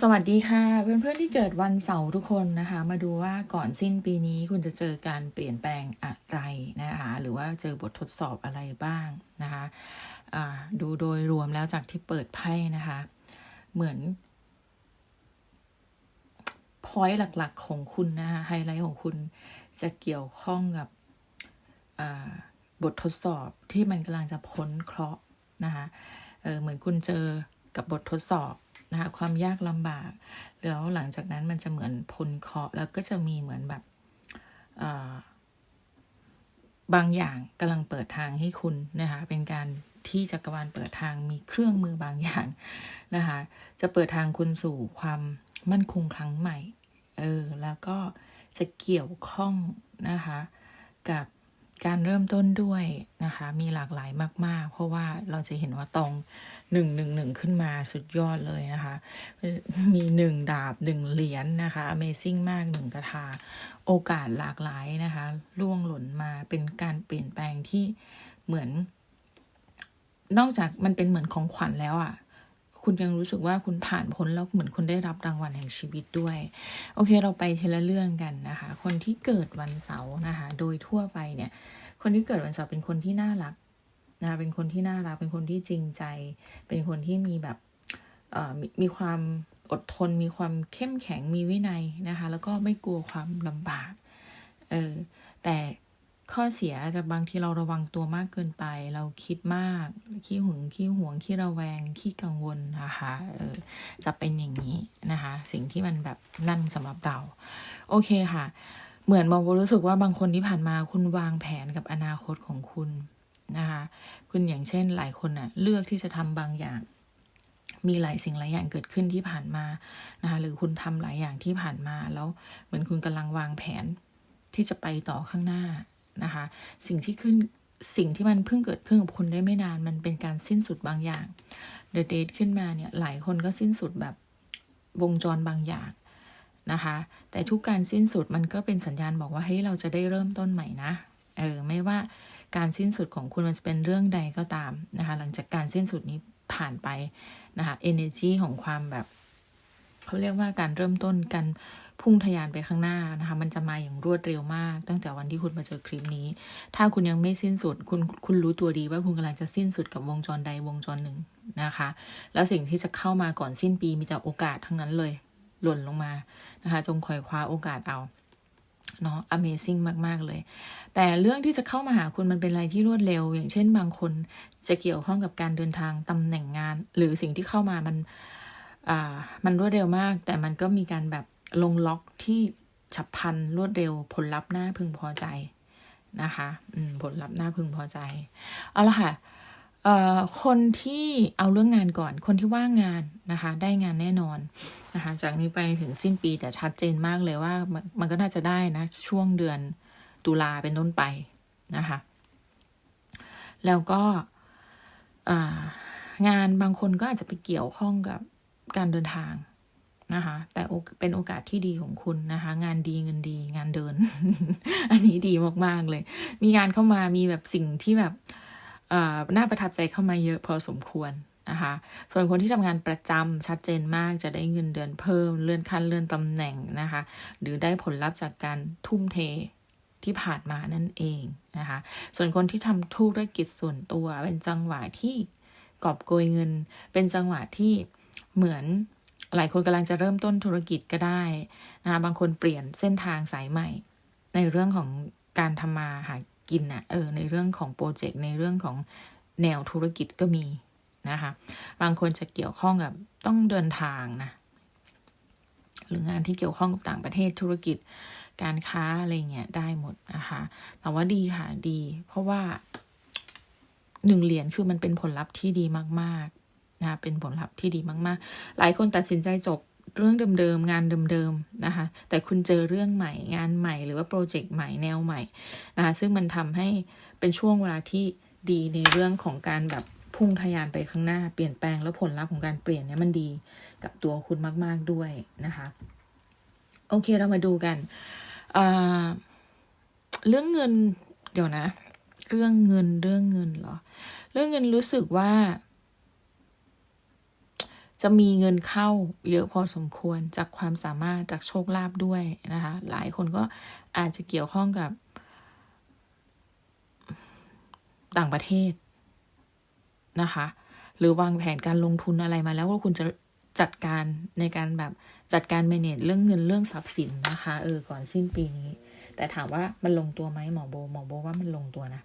สวัสดีค่ะ เพื่อนๆที่เกิดวันเสาร์ทุกคนนะคะ มาดูว่าก่อนสิ้นปีนี้คุณจะเจอการเปลี่ยนแปลงอะไรนะคะ หรือว่าเจอบททดสอบอะไรบ้างนะคะดูโดยรวมแล้วจากที่เปิดไพ่นะคะ เหมือนพอยต์หลักๆของคุณนะคะไฮไลท์ของคุณจะเกี่ยวข้องกับบททดสอบที่มันกำลังจะพ้นเคราะห์นะคะเเหมือนคุณเจอกับบททดสอบ นะคะความยากลำบาก แล้วหลังจากนั้นมันจะเหมือนพ้นเคาะแล้วก็จะมีเหมือนแบบบางอย่างกำลังเปิดทางให้คุณนะคะเป็นการที่จักรวาลเปิดทางมีเครื่องมือบางอย่างนะคะจะเปิดทางคุณสู่ความมั่นคงครั้งใหม่เออแล้วก็จะเกี่ยวข้องนะคะกับ การเริ่มต้นด้วยนะคะ มีหลากหลายมาก ๆ เพราะว่าเราจะเห็นว่าตองหนึ่งหนึ่งหนึ่งขึ้นมาสุดยอดเลยนะคะ มีหนึ่งดาบหนึ่งเหรียญนนะคะ Amazing มากหนึ่งกระทา โอกาสหลากหลายนะคะล่วงหล่นมาเป็นการเปลี่ยนแปลงที่เหมือน นอกจากมันเป็นเหมือนของขวัญแล้วอะ่ะ คุณยังรู้สึกว่าคุณผ่านพ้นแล้วเหมือนคุณได้รับรางวัลแห่งชีวิตด้วย โอเค เราไปทีละเรื่องกันนะคะ คนที่เกิดวันเสาร์นะคะ โดยทั่วไปเนี่ย คนที่เกิดวันเสาร์เป็นคนที่น่ารักนะคะเป็นคนที่น่ารัก เป็นคนที่จริงใจ เป็นคนที่มีแบบเอ่อมีมีความอดทน มีความเข้มแข็ง มีวินัยนะคะ แล้วก็ไม่กลัวความลำบาก เออ แต่ ข้อเสียอาจจะบางทีเราระวังตัวมากเกินไป เราคิดมาก ขี้หึงขี้หวงขี้ระแวงขี้กังวลนะคะเออจะเป็นอย่างนี้นะคะ สิ่งที่มันแบบนั่นสำหรับเรา โอเคค่ะ เหมือนมองรู้สึกว่าบางคนที่ผ่านมาคุณวางแผนกับอนาคตของคุณนะคะ คุณอย่างเช่นหลายคนน่ะเลือกที่จะทำบางอย่างมีหลายสิ่งหลายอย่างเกิดขึ้นที่ผ่านมานะคะหรือคุณทำหลายอย่างที่ผ่านมาแล้วเหมือนคุณกำลังวางแผนที่จะไปต่อข้างหน้า นะคะ สิ่งที่ขึ้นสิ่งที่มันเพิ่งเกิดขึ้นกับคุณได้ไม่นานมันเป็นการสิ้นสุดบางอย่าง The Date ขึ้นมาเนี่ยหลายคนก็สิ้นสุดแบบวงจรบางอย่างนะคะ แต่ทุกการสิ้นสุดมันก็เป็นสัญญาณบอกว่าเฮ้ยเราจะได้เริ่มต้นใหม่นะเออไม่ว่าการสิ้นสุดของคุณมันจะเป็นเรื่องใดก็ตามนะคะหลังจากการสิ้นสุดนี้ผ่านไปนะคะ energy ของความแบบเขาเรียกว่าการเริ่มต้นการ พุ่งทะยานไปข้างหน้านะคะ มันจะมาอย่างรวดเร็วมาก ตั้งแต่วันที่คุณมาเจอคลิปนี้ ถ้าคุณยังไม่สิ้นสุด คุณคุณรู้ตัวดีว่าคุณกำลังจะสิ้นสุดกับวงจรใดวงจรหนึ่งนะคะ แล้วสิ่งที่จะเข้ามาก่อนสิ้นปีมีแต่โอกาสทั้งนั้นเลย หล่นลงมานะคะ จงคอยคว้าโอกาสเอาเนาะ Amazing มาก ๆ เลย แต่เรื่องที่จะเข้ามาหาคุณมันเป็นอะไรที่รวดเร็ว อย่างเช่นบางคนจะเกี่ยวข้องกับการเดินทางตำแหน่งงาน หรือสิ่งที่เข้ามามัน อ่า มันรวดเร็วมาก แต่มันก็มีการแบบ ลงล็อกที่ฉับพลันรวดเร็ว ผลลัพธ์น่าพึงพอใจนะคะผลลัพธ์น่าพึงพอใจ เอาละค่ะคนที่เอาเรื่องงานก่อน คนที่ว่างงานนะคะ ได้งานแน่นอนนะคะ จากนี้ไปถึงสิ้นปีแต่ชัดเจนมากเลยว่า มันก็น่าจะได้นะ ช่วงเดือนตุลาเป็นต้นไปนะคะ แล้วก็งานบางคนก็อาจจะไปเกี่ยวข้องกับการเดินทาง นะคะ แต่เป็นโอกาสที่ดีของคุณนะคะ งานดีเงินดีงานเดิน อันนี้ดีมากๆเลย มีงานเข้ามามีแบบสิ่งที่แบบน่าประทับใจเข้ามาเยอะพอสมควรนะคะ ส่วนคนที่ทำงานประจำชัดเจนมากจะได้เงินเดือนเพิ่ม เลื่อนขั้นเลื่อนตำแหน่งนะคะ หรือได้ผลลัพธ์จากการทุ่มเทที่ผ่านมานั่นเองนะคะ ส่วนคนที่ทำธุรกิจส่วนตัวเป็นจังหวะที่กอบโกยเงิน เป็นจังหวะที่เหมือน หลายคนกำลังจะเริ่มต้นธุรกิจก็ได้นะคะบางคนเปลี่ยนเส้นทางสายใหม่ ในเรื่องของการทำมาหากินนะเออในเรื่องของโปรเจกต์ในเรื่องของแนวธุรกิจก็มีนะคะ บางคนจะเกี่ยวข้องกับต้องเดินทางนะหรืองานที่เกี่ยวข้องกับต่างประเทศธุรกิจการค้าอะไรเงี้ยได้หมดนะคะ แต่ว่าดีค่ะดี เพราะว่าหนึ่งเหรียญคือมันเป็นผลลัพธ์ที่ดีมาก นะเป็นผลลัพธ์ที่ดีมากๆ หลายคนตัดสินใจจบเรื่องเดิมๆ งานเดิมๆ นะคะ แต่คุณเจอเรื่องใหม่ งานใหม่ หรือว่าโปรเจกต์ใหม่แนวใหม่นะคะ ซึ่งมันทำให้เป็นช่วงเวลาที่ดีในเรื่องของการแบบพุ่งทะยานไปข้างหน้า เปลี่ยนแปลงแล้วผลลัพธ์ของการเปลี่ยนเนี่ยมันดีกับตัวคุณมากๆด้วยนะคะ โอเคเรามาดูกันอ่าเรื่องเงินเดี๋ยวนะ เรื่องเงินเรื่องเงินเหรอ เรื่องเงินรู้สึกว่า จะมีเงินเข้าเยอะพอสมควรจากความสามารถจากโชคลาภด้วยนะคะ หลายคนก็อาจจะเกี่ยวข้องกับ ต่างประเทศนะคะ หรือวางแผนการลงทุนอะไรมาแล้วว่าคุณจะจัดการในการแบบจัดการเมเนจเรื่องเงินเรื่องทรัพย์สินนะคะ เออ ก่อนสิ้นปีนี้ แต่ถามว่ามันลงตัวไหมหมอโบหมอโบว่ามันลงตัวนะ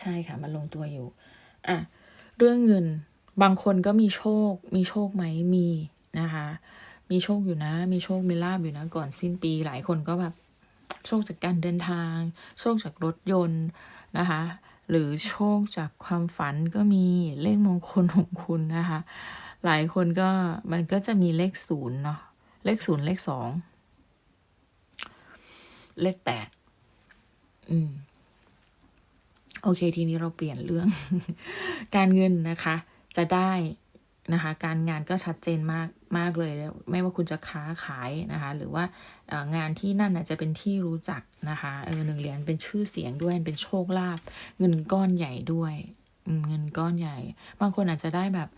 ใช่ค่ะ มันลงตัวอยู่ อะ เรื่องเงิน บางคนก็มีโชค มีโชคไหมมีนะคะ มีโชคอยู่นะ มีโชคมีลาบอยู่นะ ก่อนสิ้นปีหลายคนก็แบบโชคจากการเดินทาง โชคจากรถยนต์นะคะ หรือโชคจากความฝันก็มีเลขมงคลของคุณนะคะ หลายคนก็มันก็จะมีเลขศูนย์เนาะเลขศูนย์เลขสองเลขแปดอืม โอเค ทีนี้เราเปลี่ยนเรื่อง การเงินนะคะ จะได้นะคะ การงานก็ชัดเจนมากมากเลยไม่ว่าคุณจะค้าขายนะคะ หรือว่างานที่นั่นจะเป็นที่รู้จักนะคะเออหนึ่งเหรียญเป็นชื่อเสียงด้วยเป็นโชคลาภเงินก้อนใหญ่ด้วยเงินก้อนใหญ่ บางคนอาจจะได้แบบ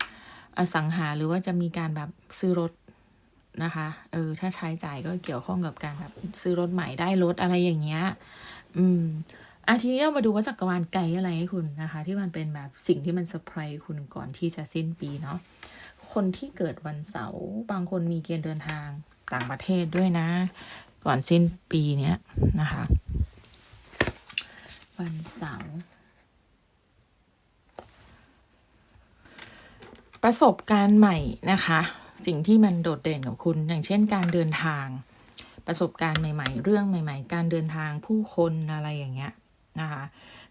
อสังหาหรือว่าจะมีการแบบซื้อรถนะคะเออถ้าใช้จ่ายก็เกี่ยวข้องกับการแบบซื้อรถใหม่ได้รถอะไรอย่างเงี้ย อืม อาทีนี้เรามาดูว่าจักรวาลไกด์อะไรให้คุณนะคะ ที่มันเป็นแบบสิ่งที่มันเซอร์ไพรส์คุณก่อนที่จะสิ้นปีเนาะคนที่เกิดวันเสาร์บางคนมีเกณฑ์เดินทางต่างประเทศด้วยนะ ก่อนสิ้นปีเนี้ยนะคะ วันเสาร์ประสบการณ์ใหม่นะคะ สิ่งที่มันโดดเด่นกับคุณ อย่างเช่นการเดินทาง ประสบการณ์ใหม่ ๆ เรื่องใหม่ ๆ การเดินทางผู้คนอะไรอย่างเงี้ย นะคะ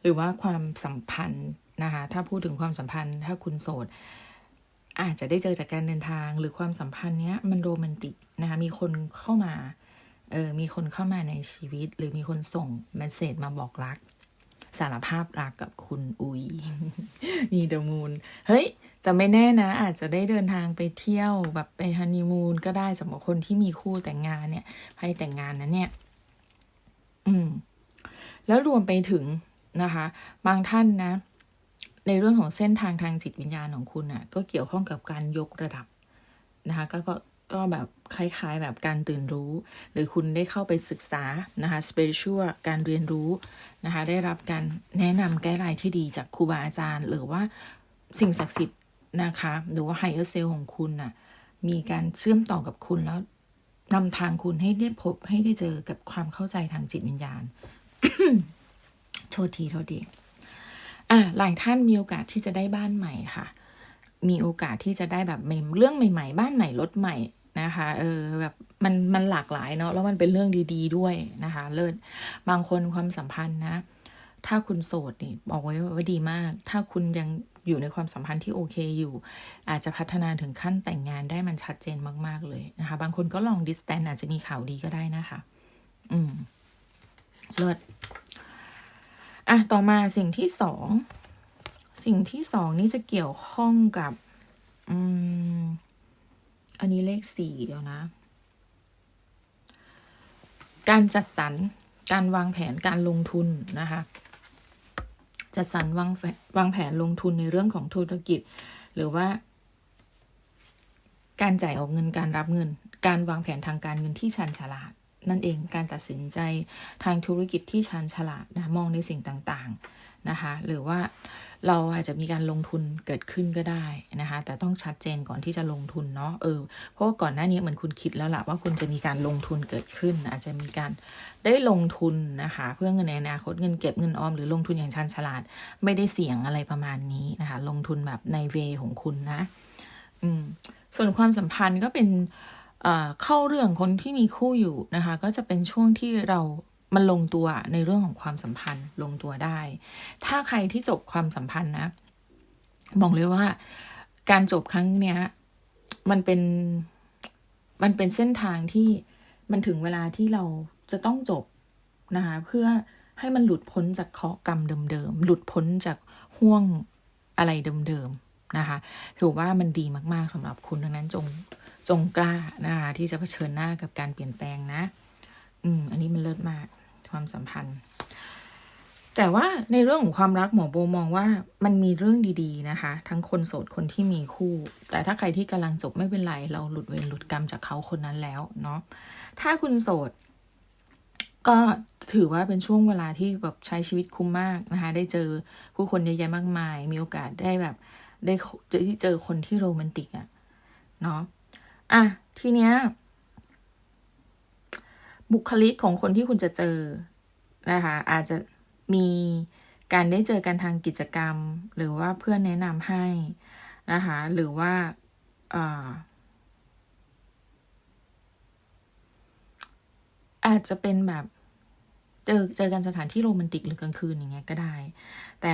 หรือว่าความสัมพันธ์นะคะถ้าพูดถึงความสัมพันธ์ ถ้าคุณโสด อาจจะได้เจอจากการเดินทางหรือความสัมพันธ์เนี้ยมันโรแมนติกนะคะมีคนเข้ามาเออมีคนเข้ามาในชีวิต หรือมีคนส่งเมสเซจมาบอกรัก สารภาพรักกับคุณอุยมีเดมูนเฮ้ย แต่ไม่แน่นะ อาจจะได้เดินทางไปเที่ยวแบบไปฮันนีมูนก็ได้สำหรับคนที่มีคู่แต่งงานเนี่ยใครแต่งงานนะเนี่ย อืม แล้วรวมไปถึงนะคะ บางท่านนะ ในเรื่องของเส้นทางทางจิตวิญญาณของคุณอะ ก็เกี่ยวข้องกับการยกระดับนะคะ ก็ก็ก็แบบคล้ายๆแบบการตื่นรู้ หรือคุณได้เข้าไปศึกษานะคะ spiritual การเรียนรู้นะคะ ได้รับการแนะนำแก้ไขที่ดีจากครูบาอาจารย์ หรือว่าสิ่งศักดิ์สิทธิ์นะคะ หรือว่า higher self ของคุณน่ะมีการเชื่อมต่อกับคุณแล้วนำทางคุณให้ได้พบให้ได้เจอกับความเข้าใจทางจิตวิญญาณ โทษทีโทษทีอะหลายท่านมีโอกาสที่จะได้บ้านใหม่ค่ะ มีโอกาสที่จะได้แบบเรื่องใหม่ ๆ บ้านใหม่รถใหม่นะคะเออแบบมันมันหลากหลายเนาะแล้วมันเป็นเรื่องดี ๆ ด้วยนะคะ เลิศบางคนความสัมพันธ์นะ ถ้าคุณโสดนี่บอกไว้ว่าดีมาก ถ้าคุณยังอยู่ในความสัมพันธ์ที่โอเคอยู่ อาจจะพัฒนาถึงขั้นแต่งงานได้มันชัดเจนมาก ๆ เลยนะคะ บางคนก็ลองดิสแตนอาจจะมีข่าวดีก็ได้นะคะ อืม เลิศอะ ต่อมาสิ่งที่สอง สิ่งที่สองนี่จะเกี่ยวข้องกับ อืม อันนี้เลขสี่เดี๋ยวนะ การจัดสรร การวางแผนการลงทุนนะคะ จัดสรรวางวางแผนลงทุนในเรื่องของธุรกิจ หรือว่า การจ่ายออกเงินการรับเงิน การวางแผนทางการเงินที่ชันฉลาด นั่นเองการตัดสินใจทางธุรกิจที่ชันฉลาดนะมองในสิ่งต่างๆนะคะหรือว่าเราอาจจะมีการลงทุนเกิดขึ้นก็ได้นะคะแต่ต้องชัดเจนก่อนที่จะลงทุนเนาะเออเพราะว่าก่อนหน้านี้เหมือนคุณคิดแล้วล่ะว่าคุณจะมีการลงทุนเกิดขึ้น อาจจะมีการได้ลงทุนนะคะ เพื่อเงินในอนาคตเงินเก็บเงินออมหรือลงทุนอย่างชันฉลาด ไม่ได้เสี่ยงอะไรประมาณนี้นะคะ ลงทุนแบบในเวของคุณนะ อืมส่วนความสัมพันธ์ก็เป็น เข้าเรื่องคนที่มีคู่อยู่นะคะ ก็จะเป็นช่วงที่เรามันลงตัวในเรื่องของความสัมพันธ์ลงตัวได้ ถ้าใครที่จบความสัมพันธ์นะ บอกเลยว่า การจบครั้งเนี้ย มันเป็นมันเป็นเส้นทางที่มันถึงเวลาที่เราจะต้องจบนะคะเพื่อให้มันหลุดพ้นจากเคราะกรรมเดิมๆ หลุดพ้นจากห่วงอะไรเดิมๆ นะคะถือว่ามันดีมากๆสำหรับคุณดังนั้นจงจงกล้านะคะที่จะเผชิญหน้ากับการเปลี่ยนแปลงนะ อืม อันนี้มันเลิศมากความสัมพันธ์ แต่ว่าในเรื่องของความรักหมอโบมองว่ามันมีเรื่องดีๆนะคะ ทั้งคนโสดคนที่มีคู่ แต่ถ้าใครที่กำลังจบไม่เป็นไร เราหลุดเวรหลุดกรรมจากเขาคนนั้นแล้วเนาะถ้าคุณโสดก็ถือว่าเป็นช่วงเวลาที่แบบใช้ชีวิตคุ้มมากนะคะ ได้เจอผู้คนเยอะแยะมากมาย มีโอกาสได้แบบ ได้เจอที่เจอคนที่โรแมนติกอะเนาะอะทีเนี้ย บุคลิกของคนที่คุณจะเจอนะคะอาจจะมีการได้เจอกันทางกิจกรรม หรือว่าเพื่อนแนะนำให้นะคะหรือว่าอาจจะเป็นแบบ เจอเจอกันสถานที่โรแมนติกหรือกลางคืนอย่างเงี้ยก็ได้ แต่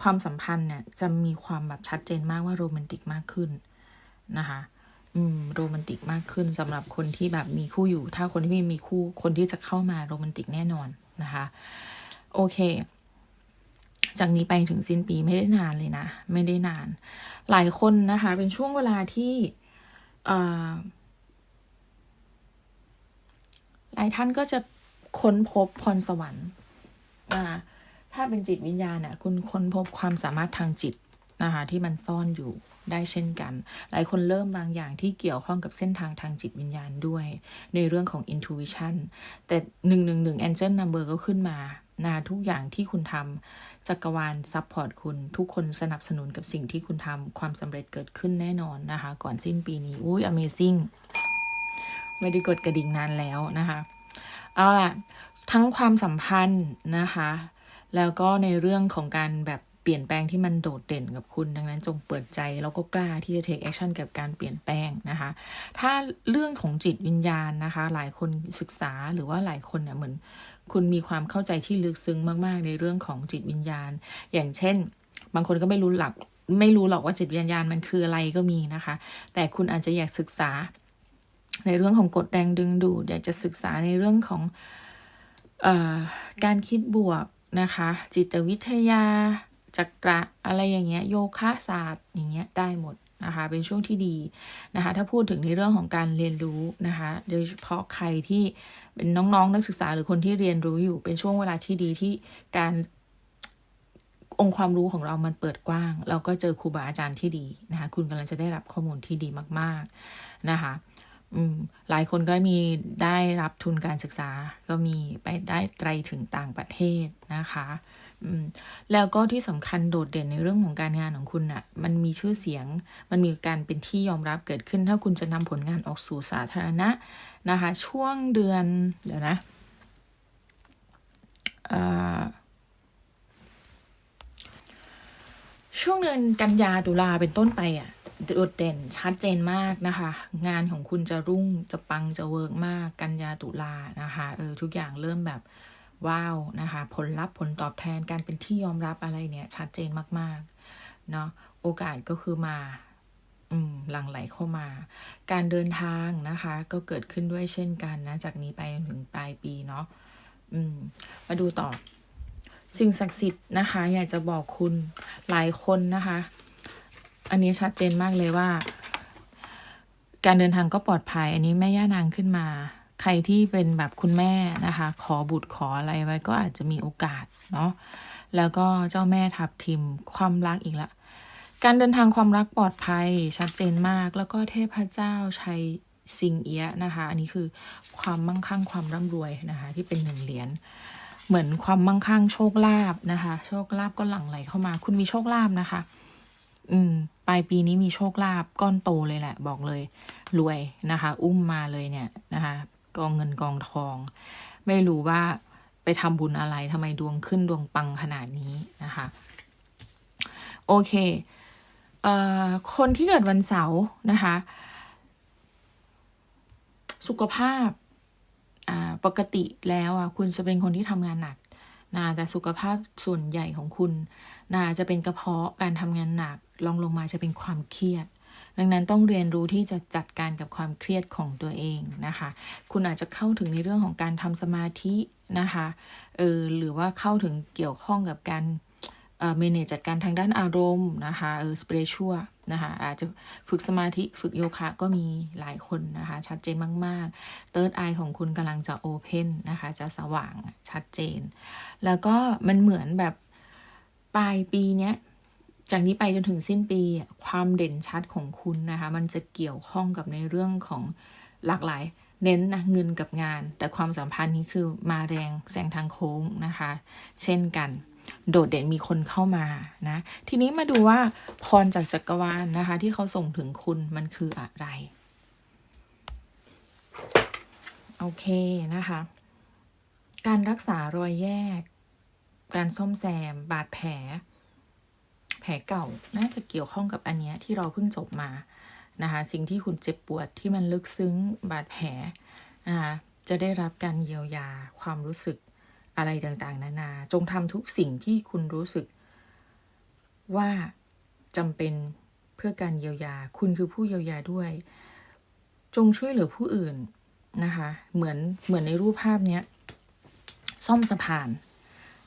ความสัมพันธ์เนี่ยจะมีความแบบชัดเจนมากว่าโรแมนติกมากขึ้นนะคะ อืมโรแมนติกมากขึ้นสำหรับคนที่แบบมีคู่อยู่ ถ้าคนที่ไม่มีคู่คนที่จะเข้ามาโรแมนติกแน่นอนนะคะ โอเค จากนี้ไปถึงสิ้นปีไม่ได้นานเลยนะ ไม่ได้นาน หลายคนนะคะ เป็นช่วงเวลาที่หลายท่านก็จะค้นพบพรสวรรค์นะคะ ถ้าเป็นจิตวิญญาณเนี่ยคุณค้นพบความสามารถทางจิตนะคะที่มันซ่อนอยู่ได้เช่นกัน หลายคนเริ่มบางอย่างที่เกี่ยวข้องกับเส้นทางทางจิตวิญญาณด้วย ในเรื่องของ intuition แต่หนึ่งหนึ่งหนึ่ง angel number ก็ขึ้นมานาทุกอย่างที่คุณทำจักรวาลซัพพอร์ตคุณ ทุกคนสนับสนุนกับสิ่งที่คุณทำความสำเร็จเกิดขึ้นแน่นอนนะคะ ก่อนสิ้นปีนี้ อุ้ย amazing ไม่ได้กดกระดิ่งนานแล้วนะคะ เอาล่ะ ทั้งความสัมพันธ์นะคะ แล้วก็ในเรื่องของการแบบเปลี่ยนแปลงที่มันโดดเด่นกับคุณ ดังนั้นจงเปิดใจแล้วก็กล้าที่จะ take action กับการเปลี่ยนแปลงนะคะ ถ้าเรื่องของจิตวิญญาณนะคะ หลายคนศึกษาหรือว่าหลายคนเนี่ยเหมือน คุณมีความเข้าใจที่ลึกซึ้งมาก ๆ ในเรื่องของจิตวิญญาณ อย่างเช่น บางคนก็ไม่รู้หลักไม่รู้หรอกว่าจิตวิญญาณมันคืออะไรก็มีนะคะ แต่คุณอาจจะอยากศึกษา ในเรื่องของกฎแรงดึงดูดอยากจะศึกษาในเรื่องของอการคิดบวก นะคะ จิตวิทยาจักระอะไรอย่างเงี้ยโยคะศาสตร์อย่างเงี้ยได้หมดนะคะเป็นช่วงที่ดีนะคะถ้าพูดถึงในเรื่องของการเรียนรู้นะคะโดยเฉพาะใครที่เป็นน้องๆนนักศึกษาหรือคนที่เรียนรู้อยู่เป็นช่วงเวลาที่ดีที่การองค์ความรู้ของเรามันเปิดกว้าง เราก็เจอครูบาอาจารย์ที่ดีนะคะคุณกำลังจะได้รับข้อมูลที่ดีมาก ๆนะคะ หลายคนก็มีได้รับทุนการศึกษาก็มีไปได้ไกลถึงต่างประเทศนะคะอืมแล้วก็ที่สำคัญโดดเด่นในเรื่องของการงานของคุณอะ่ะ มันมีชื่อเสียง มันมีการเป็นที่ยอมรับเกิดขึ้น ถ้าคุณจะนำผลงานออกสู่สาธารณะนะคะ ช่วงเดือน เดี๋ยวนะช่วงเดือนกันยาตุลาเป็นต้นไปอะ่ะ โดดเด่นชัดเจนมากนะคะ งานของคุณจะรุ่งจะปังจะเวิร์กมากกันยาตุลานะคะเออทุกอย่างเริ่มแบบว้าวนะคะ ผลลัพธ์ผลตอบแทนการเป็นที่ยอมรับอะไรเนี่ยชัดเจนมากๆเนาะโอกาสก็คือมาอืมหลั่งไหลเข้ามา การเดินทางนะคะ ก็เกิดขึ้นด้วยเช่นกันนะ จากนี้ไปถึงปลายปีเนาะอืม มาดูต่อ สิ่งศักดิ์สิทธิ์นะคะ อยากจะบอกคุณหลายคนนะคะ อันนี้ชัดเจนมากเลยว่า การเดินทางก็ปลอดภัย อันนี้แม่ย่านางขึ้นมา ใครที่เป็นแบบคุณแม่นะคะ ขอบุตรขออะไรไว้ก็อาจจะมีโอกาสเนาะแล้วก็เจ้าแม่ทับทิมความรักอีกละ การเดินทางความรักปลอดภัยชัดเจนมาก แล้วก็เทพเจ้าชัยซิงเอียนะคะ อันนี้คือความมั่งคั่งความร่ำรวยนะคะ ที่เป็นหนึ่งเหรียญเหมือนความมั่งคั่งโชคลาภนะคะ โชคลาภก็หลั่งไหลเข้ามา คุณมีโชคลาภนะคะ อืมปลายปีนี้มีโชคลาภก้อนโตเลยแหละ บอกเลย รวยนะคะ อุ้มมาเลยเนี่ยนะคะ กองเงินกองทอง ไม่รู้ว่าไปทำบุญอะไรทำไมดวงขึ้นดวงปังขนาดนี้นะคะ โอเคเอ่อคนที่เกิดวันเสาร์นะคะ สุขภาพปกติแล้วอะคุณจะเป็นคนที่ทำงานหนักนะแต่สุขภาพส่วนใหญ่ของคุณนะจะเป็นกระเพาะการทำงานหนัก ลองลงมาจะเป็นความเครียด ดังนั้นต้องเรียนรู้ที่จะจัดการกับความเครียดของตัวเองนะคะ คุณอาจจะเข้าถึงในเรื่องของการทำสมาธินะคะเออหรือว่าเข้าถึงเกี่ยวข้องกับการเอ่อ manage จัดการทางด้านอารมณ์นะคะเออ spiritual นะคะอาจจะฝึกสมาธิฝึกโยคะก็มีหลายคนนะคะ ชัดเจนมากๆ Third Eye ของคุณกำลังจะ Open นะคะ จะสว่างชัดเจน แล้วก็มันเหมือนแบบปลายปีเนี้ย จากนี้ไปจนถึงสิ้นปีความเด่นชัดของคุณนะคะ มันจะเกี่ยวข้องกับในเรื่องของหลากหลาย เน้นนะเงินกับงาน แต่ความสัมพันธ์นี้คือมาแรงแซงทางโค้งนะคะ เช่นกัน โดดเด่นมีคนเข้ามานะ ทีนี้มาดูว่าพรจากจักรวาลนะคะ ที่เขาส่งถึงคุณมันคืออะไร โอเคนะคะ การรักษารอยแยก การซ่อมแซม บาดแผล ลเก่าน่าจะเกี่ยวข้องกับอันเนี้ยที่เราเพิ่งจบมานะคะสิ่งที่คุณเจ็บปวดที่มันลึกซึ้งบาดแผลนะคะจะได้รับการเยียวยาความรู้สึกอะไรต่างๆ นานา จงทำทุกสิ่งที่คุณรู้สึก ว่าจำเป็นเพื่อการเยียวยา คุณคือผู้เยียวยาด้วย จงช่วยเหลือผู้อื่นนะคะ เหมือนเหมือนในรูปภาพเนี้ย ซ่อมสะพาน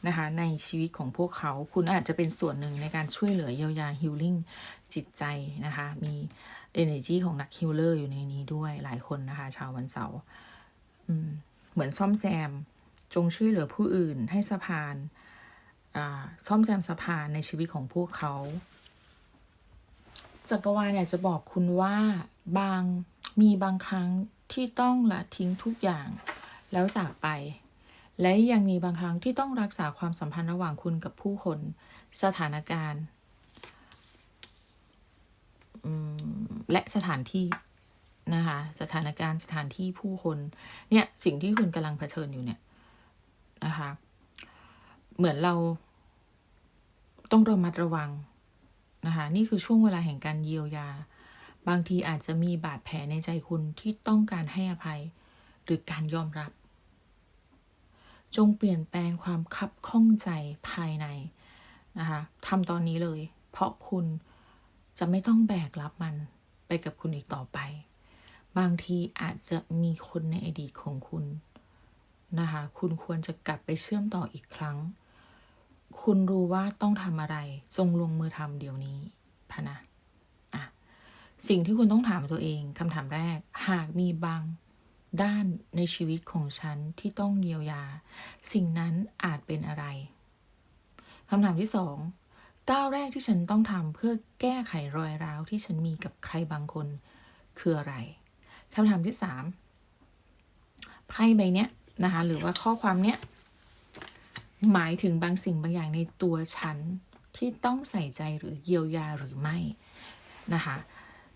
นะคะในชีวิตของพวกเขา คุณอาจจะเป็นส่วนหนึ่งในการช่วยเหลือเยียวยาฮิลลิ่งจิตใจนะคะ มี energy ของนักฮิลเลอร์อยู่ในนี้ด้วยหลายคนนะคะ ชาววันเสาร์เหมือนซ่อมแซม จงช่วยเหลือผู้อื่นให้สะพานซ่อมแซมสะพานในชีวิตของพวกเขาจักรวาลเนี่ยจะบอกคุณว่าบางมีบางครั้งที่ต้องละทิ้งทุกอย่างแล้วจากไป และยังมีบางครั้งที่ต้องรักษาความสัมพันธ์ระหว่างคุณกับผู้คน สถานการณ์และสถานที่นะคะ สถานการณ์สถานที่ผู้คน เนี่ยสิ่งที่คุณกำลังเผชิญอยู่เนี่ยนะคะ เหมือนเราต้องระมัดระวังนะคะ นี่คือช่วงเวลาแห่งการเยียวยา บางทีอาจจะมีบาดแผลในใจคุณที่ต้องการให้อภัย หรือการยอมรับ จงเปลี่ยนแปลงความคับข้องใจภายในนะคะทำตอนนี้เลย เพราะคุณจะไม่ต้องแบกรับมันไปกับคุณอีกต่อไป บางทีอาจจะมีคนในอดีตของคุณนะคะคุณควรจะกลับไปเชื่อมต่ออีกครั้ง คุณรู้ว่าต้องทำอะไร จงลงมือทำเดี๋ยวนี้พะนะอะสิ่งที่คุณต้องถามตัวเองคำถามแรก หากมีบาง ด้านในชีวิตของฉันที่ต้องเยียวยา สิ่งนั้นอาจเป็นอะไรคำถามที่สองก้าวแรกที่ฉันต้องทำเพื่อแก้ไขรอยร้าวที่ฉันมีกับใครบางคนคืออะไรคำถามที่สามไพ่ใบเนี้ยนะคะหรือว่าข้อความเนี้ยหมายถึงบางสิ่งบางอย่างในตัวฉันที่ต้องใส่ใจหรือเยียวยาหรือไม่นะคะ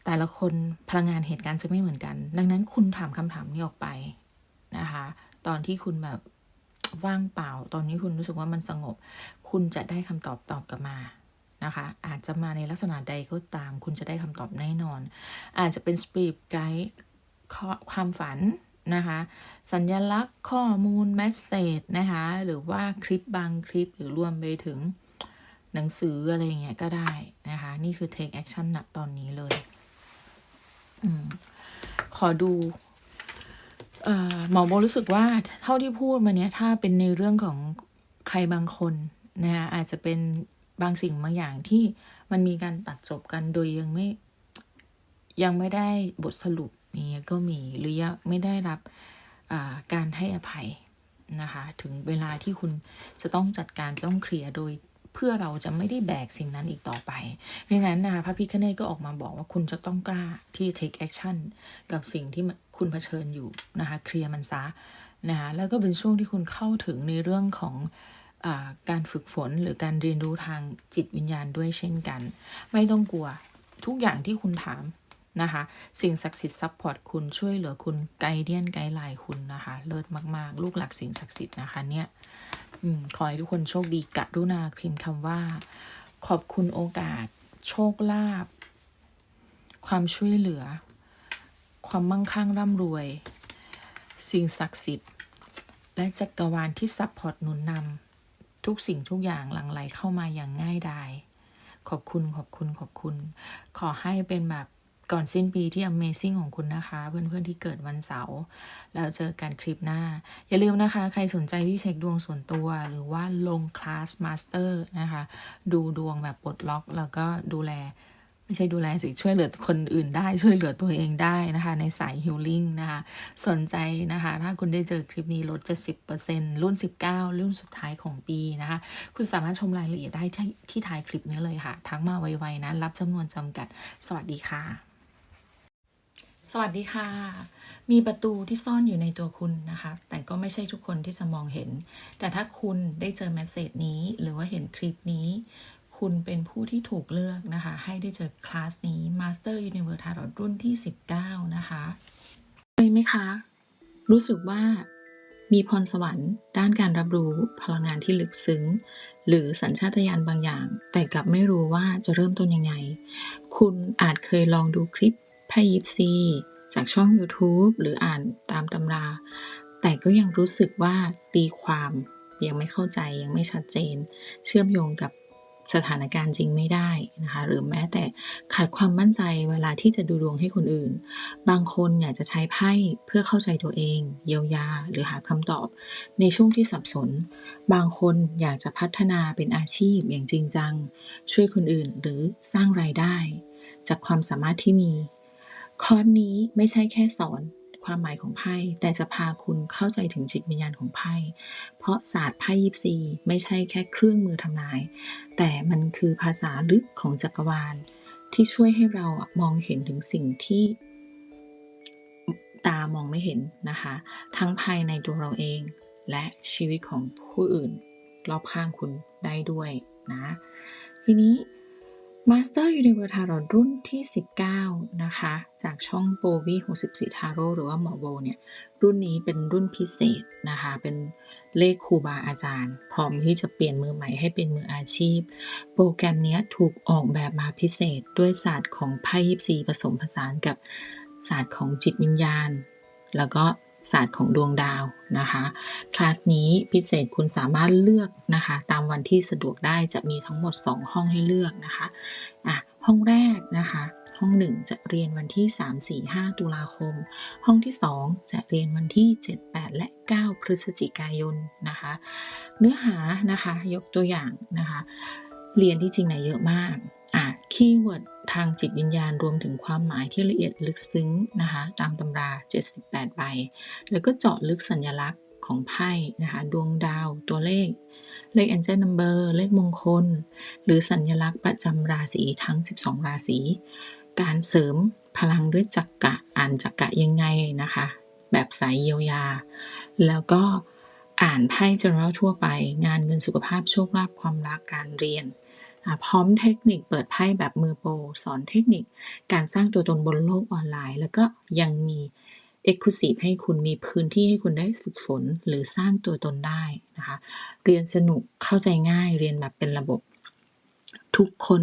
แต่ละคนพลังงานเหตุการณ์จะไม่เหมือนกัน ดังนั้นคุณถามคำถามนี้ออกไปนะคะ ตอนที่คุณแบบว่างเปล่า ตอนนี้คุณรู้สึกว่ามันสงบ คุณจะได้คำตอบตอบกลับมานะคะ อาจจะมาในลักษณะใดก็ตาม คุณจะได้คำตอบแน่นอน อาจจะเป็นสปีดไกด์ความฝันนะคะ สัญลักษณ์ข้อมูลแมสเซจนะคะ หรือว่าคลิปบางคลิปหรือรวมไปถึงหนังสืออะไรอย่างเงี้ยก็ได้นะคะ นี่คือ take action ณตอนนี้เลย อขอดูเอ่อหมอโบรู้สึกว่าเท่าที่พูดมาเนี้ยถ้าเป็นในเรื่องของใครบางคนนะคะอาจจะเป็นบางสิ่งบางอย่างที่มันมีการตัดจบกันโดยยังไม่ยังไม่ได้บทสรุปนี้ก็มีหรือยังไม่ได้รับอ่าการให้อภัยนะคะ ถึงเวลาที่คุณจะต้องจัดการต้องเคลียร์โดย เพื่อเราจะไม่ได้แบกสิ่งนั้นอีกต่อไปดังนั้นนะคะพระพิคเนตก็ออกมาบอกว่าคุณจะต้องกล้าที่ take action กับสิ่งที่คุณเผชิญอยู่นะคะเคลียร์มันซะนะคะแล้วก็เป็นช่วงที่คุณเข้าถึงในเรื่องของอการฝึกฝนหรือการเรียนรู้ทางจิตวิญญาณด้วยเช่นกัน ไม่ต้องกลัวทุกอย่างที่คุณถาม นะคะ สิ่งศักดิ์สิทธิ์ซัพพอร์ตคุณช่วยเหลือคุณไกด์เดียนไกด์ไลน์คุณนะคะ เลิศมาก ๆ ลูกหลักสิ่งศักดิ์สิทธิ์นะคะเนี่ยขอให้ทุกคนโชคดีกะรุณาพิมพ์คำว่า ขอบคุณโอกาส โชคลาภความช่วยเหลือ ความมั่งคั่งร่ำรวย สิ่งศักดิ์สิทธิ์ และจักรวาลที่ซัพพอร์ตหนุนนำทุกสิ่งทุกอย่างหลั่งไหลเข้ามาอย่างง่ายดายขอบคุณขอบคุณขอบคุณ ขอให้เป็นแบบ ก่อนสิ้นปีที่ Amazing ของคุณนะคะ เพื่อนๆที่เกิดวันเสาร์แล้วเจอกันคลิปหน้า อย่าลืมนะคะ ใครสนใจที่เช็คดวงส่วนตัว หรือว่าลงคลาสมาสเตอร์นะคะ ดูดวงแบบปลดล็อก แล้วก็ดูแล ไม่ใช่ดูแลสิ ช่วยเหลือคนอื่นได้ช่วยเหลือตัวเองได้นะคะ ในสายฮิลลิ่งนะคะ สนใจนะคะ ถ้าคุณได้เจอคลิปนี้ลดจะ10%รุ่น 19 รุ่นสุดท้ายของปีนะคะ คุณสามารถชมรายละเอียดได้ที่ที่ท้ายคลิปนี้เลยค่ะ ทักมาไวๆนะรับจำนวนจำกัด สวัสดีค่ะ สวัสดีค่ะ มีประตูที่ซ่อนอยู่ในตัวคุณนะคะ แต่ก็ไม่ใช่ทุกคนที่จะมองเห็น แต่ถ้าคุณได้เจอเมสเซจนี้ หรือว่าเห็นคลิปนี้ คุณเป็นผู้ที่ถูกเลือกนะคะ ให้ได้เจอคลาสนี้ Master Universe Tarot รุ่นที่ 19 นะคะเลยไหมคะ รู้สึกว่ามีพรสวรรค์ ด้านการรับรู้พลังงานที่ลึกซึ้ง หรือสัญชาตญาณบางอย่าง แต่กลับไม่รู้ว่าจะเริ่มต้นยังไง คุณอาจเคยลองดูคลิป ไพ่ยิปซีจากช่อง YouTube หรืออ่านตามตำรา แต่ก็ยังรู้สึกว่าตีความยังไม่เข้าใจยังไม่ชัดเจน เชื่อมโยงกับสถานการณ์จริงไม่ได้นะคะ หรือแม้แต่ขาดความมั่นใจเวลาที่จะดูดวงให้คนอื่น บางคนอยากจะใช้ไพ่เพื่อเข้าใจตัวเอง เยียวยา หรือหาคำตอบ ในช่วงที่สับสน บางคนอยากจะพัฒนาเป็นอาชีพอย่างจริงจัง ช่วยคนอื่นหรือสร้างรายได้ จากความสามารถที่มี คอร์สนี้ไม่ใช่แค่สอนความหมายของไพ่แต่จะพาคุณเข้าใจถึงจิตวิญญาณของไพ่เพราะศาสตร์ไพ่ยิปซีไม่ใช่แค่เครื่องมือทำนาย แต่มันคือภาษาลึกของจักรวาล ที่ช่วยให้เรามองเห็นถึงสิ่งที่ตามองไม่เห็นนะคะ ทั้งภายในตัวเราเอง และชีวิตของผู้อื่น รอบข้างคุณได้ด้วยนะ ทีนี้ Master Universe Tarot รุ่นที่ 19 นะคะ จากช่องโบวี64 Tarot หรือว่าหมอโบเนี่ยรุ่นนี้เป็นรุ่นพิเศษนะคะ เป็นเลขครูบาอาจารย์ พร้อมที่จะเปลี่ยนมือใหม่ให้เป็นมืออาชีพ โปรแกรมเนี้ยถูกออกแบบมาพิเศษด้วยศาสตร์ของไพ่ยิปซีผสมผสานกับศาสตร์ของจิตวิญญาณ แล้วก็ ศาสตร์ของดวงดาวนะคะคลาสนี้พิเศษคุณสามารถเลือกนะคะตามวันที่สะดวกได้จะมีทั้งหมด 2 ห้องให้เลือกนะคะอะห้องแรกนะคะห้อง 1 จะเรียนวันที่ 3 4 5 ตุลาคม ห้องที่ 2 จะเรียนวันที่ 7 8 และ 9 พฤศจิกายนนะคะ เนื้อหานะคะยกตัวอย่างนะคะ เรียนที่จริงไหนเยอะมากอะคีย์เวิร์ดทางจิตวิญญาณรวมถึงความหมายที่ละเอียดลึกซึ้งนะคะตามตำรา 78 ใบ แล้วก็เจาะลึกสัญลักษณ์ของไพ่นะคะดวงดาวตัวเลข เลข angel number เลขมงคล หรือสัญลักษณ์ประจำราศีทั้ง 12 ราศี การเสริมพลังด้วยจักกะอ่านจักกะยังไงนะคะ แบบสายเยียวยา แล้วก็อ่านไพ่ general ทั่วไป งานเงินสุขภาพโชคลาภความรักการเรียน พร้อมเทคนิคเปิดไพ่แบบมือโปรสอนเทคนิค การสร้างตัวตนบนโลกออนไลน์ แล้วก็ยังมี Exclusive ให้คุณมีพื้นที่ให้คุณได้ฝึกฝนหรือสร้างตัวตนได้นะคะ เรียนสนุกเข้าใจง่ายเรียนแบบเป็นระบบ ทุกคน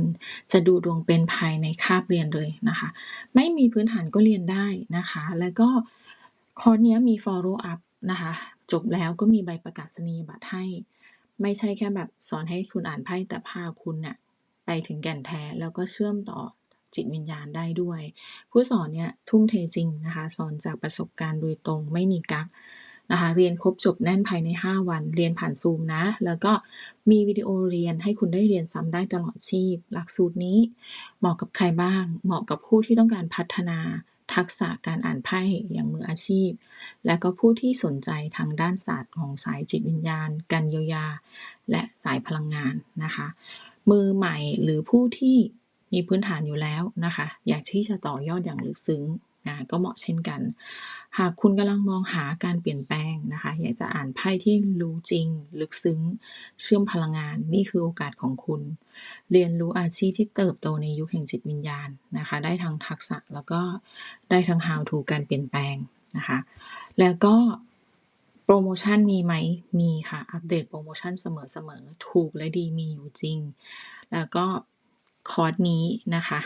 จะดูดวงเป็นภายในคาบเรียนเลยนะคะ ไม่มีพื้นฐานก็เรียนได้นะคะ แล้วก็คอร์สนี้มี follow up นะคะ จบแล้วก็มีใบประกาศนียบัตรให้ ไม่ใช่แค่แบบสอนให้คุณอ่านไพ่แต่พาคุณน่ะไปถึงแก่นแท้แล้วก็เชื่อมต่อจิตวิญญาณได้ด้วย ผู้สอนเนี่ยทุ่มเทจริงนะคะสอนจากประสบการณ์โดยตรงไม่มีกักนะคะเรียนครบจบแน่นภายใน 5 วัน เรียนผ่านซูมนะ แล้วก็มีวิดีโอเรียนให้คุณได้เรียนซ้ำได้ตลอดชีพ หลักสูตรนี้เหมาะกับใครบ้าง เหมาะกับผู้ที่ต้องการพัฒนา ทักษะการอ่านไพ่อย่างมืออาชีพ และก็ผู้ที่สนใจทางด้านศาสตร์ของสายจิตวิญญาณ การเยียวยา และสายพลังงานนะคะ มือใหม่หรือผู้ที่มีพื้นฐานอยู่แล้วนะคะ อยากที่จะต่อยอดอย่างลึกซึ้ง นะก็เหมาะเช่นกัน หากคุณกำลังมองหาการเปลี่ยนแปลงนะคะ อยากจะอ่านไพ่ที่รู้จริง ลึกซึ้ง เชื่อมพลังงาน นี่คือโอกาสของคุณ เรียนรู้อาชีพที่เติบโตในยุคแห่งจิตวิญญาณนะคะ ได้ทั้งทักษะแล้วก็ได้ทั้ง how to การเปลี่ยนแปลงนะคะ แล้วก็โปรโมชั่นมีไหม มีค่ะ อัปเดตโปรโมชั่นเสมอๆ ถูกและดีมีอยู่จริง แล้วก็คอร์สนี้นะคะ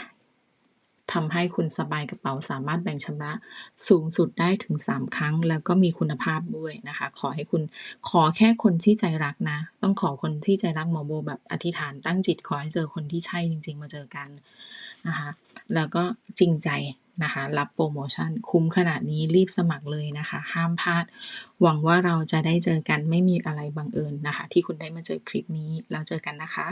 ถำให้คุณสบายกระเป๋าสามารถแบ่งชำระสูงสุดได้ถึง 3 ครั้ง แล้วก็มีคุณภาพด้วยนะคะ ขอให้คุณขอแค่คนที่ใจรักนะ ต้องขอคนที่ใจรักหมอโบแบบอธิษฐานตั้งจิตขอให้เจอคนที่ใช่จริง ๆ มาเจอกันนะคะ แล้วก็จริงใจนะคะรับโปรโมชั่นคุ้มขนาดนี้รีบสมัครเลยนะคะ ห้ามพลาด หวังว่าเราจะได้เจอกันไม่มีอะไรบังเอิญนะคะ ที่คุณได้มาเจอคลิปนี้แล้วเจอกันนะคะ